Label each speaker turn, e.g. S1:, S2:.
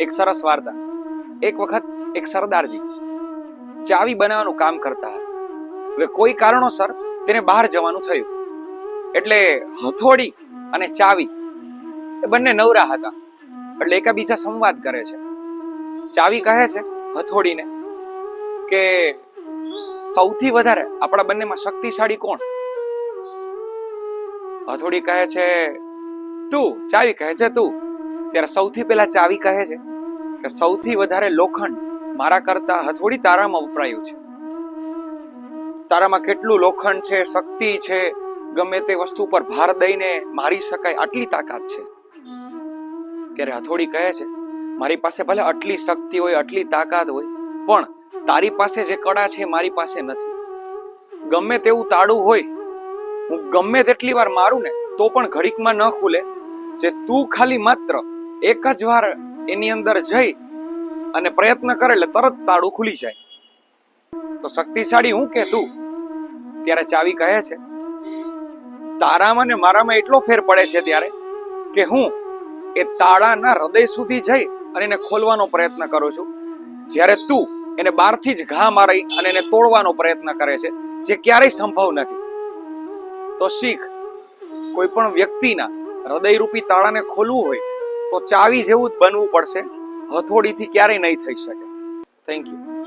S1: એક સરસ વાર્તા. એક વખત એક સરદારજી ચાવી બનાવવાનું કામ કરતા હતા. હવે કોઈ કારણોસર તેને બહાર જવાનું થયું. એટલે હથોડી અને ચાવી એ બંને નવરા હતા. એટલે એકાબીજા સંવાદ કરે છે. ચાવી કહે છે હથોડીને કે સૌથી વધારે આપણા બંનેમાં શક્તિશાળી કોણ? હથોડી કહે છે તું, ચાવી કહે છે તું. ત્યારે સૌથી પહેલા ચાવી કહે છે કે સૌથી વધારે લોખંડ મારા કરતા હથોડી તારામાં વપરાયું છે. તારામાં કેટલું લોખંડ છે, શક્તિ છે, ગમે તે વસ્તુ પર ભાર દઈને મારી શકાય આટલી તાકાત છે. ત્યારે હથોડી કહે છે, મારી પાસે ભલે આટલી શક્તિ હોય, આટલી તાકાત હોય, પણ તારી પાસે જે કળા છે, મારી પાસે નથી. ગમે તેવું તાળું હોય, હું ગમે તેટલી વાર મારું ને, તો પણ ઘડીકમાં ન ખુલે. જે તું ખાલી માત્ર એક જ વાર એની અંદર જઈ અને પ્રયત્ન કરે એટલે તરત તાળું ખુલી જાય. તો શક્તિશાળી હું કે તું? ત્યારે ચાવી કહે છે, તારામાં ને મારામાં એટલો ફેર પડે છે ત્યારે કે હું એ તાળાના હૃદય સુધી જઈ અને એને ખોલવાનો પ્રયત્ન કરું છું. જ્યારે તું એને બહારથી જ ઘા મારી અને એને તોડવાનો પ્રયત્ન કરે છે, જે ક્યારેય સંભવ નથી. તો શીખ કોઈ પણ વ્યક્તિના હૃદયરૂપી તાળાને ખોલવું હોય તો ચાવી જેવું જ બનવું પડશે. હથોડીથી ક્યારેય નહીં થઈ શકે. Thank you